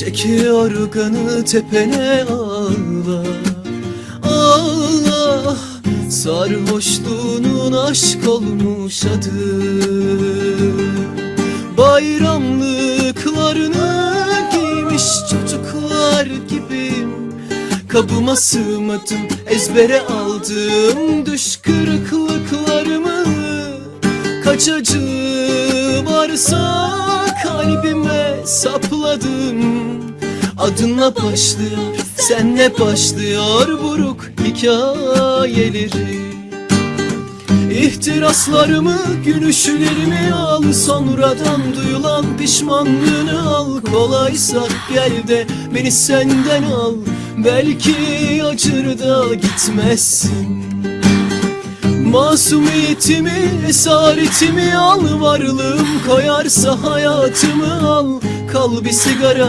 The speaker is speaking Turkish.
Çekiyor kanı tepene ağla Ağla Sarhoşluğunun aşk olmuş adı. Bayramlıklarını giymiş çocuklar gibiyim Kabıma sığmadım ezbere aldım Düş kırıklıklarımı. Kaç acı varsa kalbime sapladım Adınla başlıyor, senle başlıyor buruk hikayeleri. İhtiraslarımı, gülüşlerimi al Sonradan duyulan pişmanlığını al. Kolaysa gel de beni senden al Belki acır da gitmezsin Masumiyetimi, esaretimi al Varlığım koyarsa hayatımı al. Kal bir sigara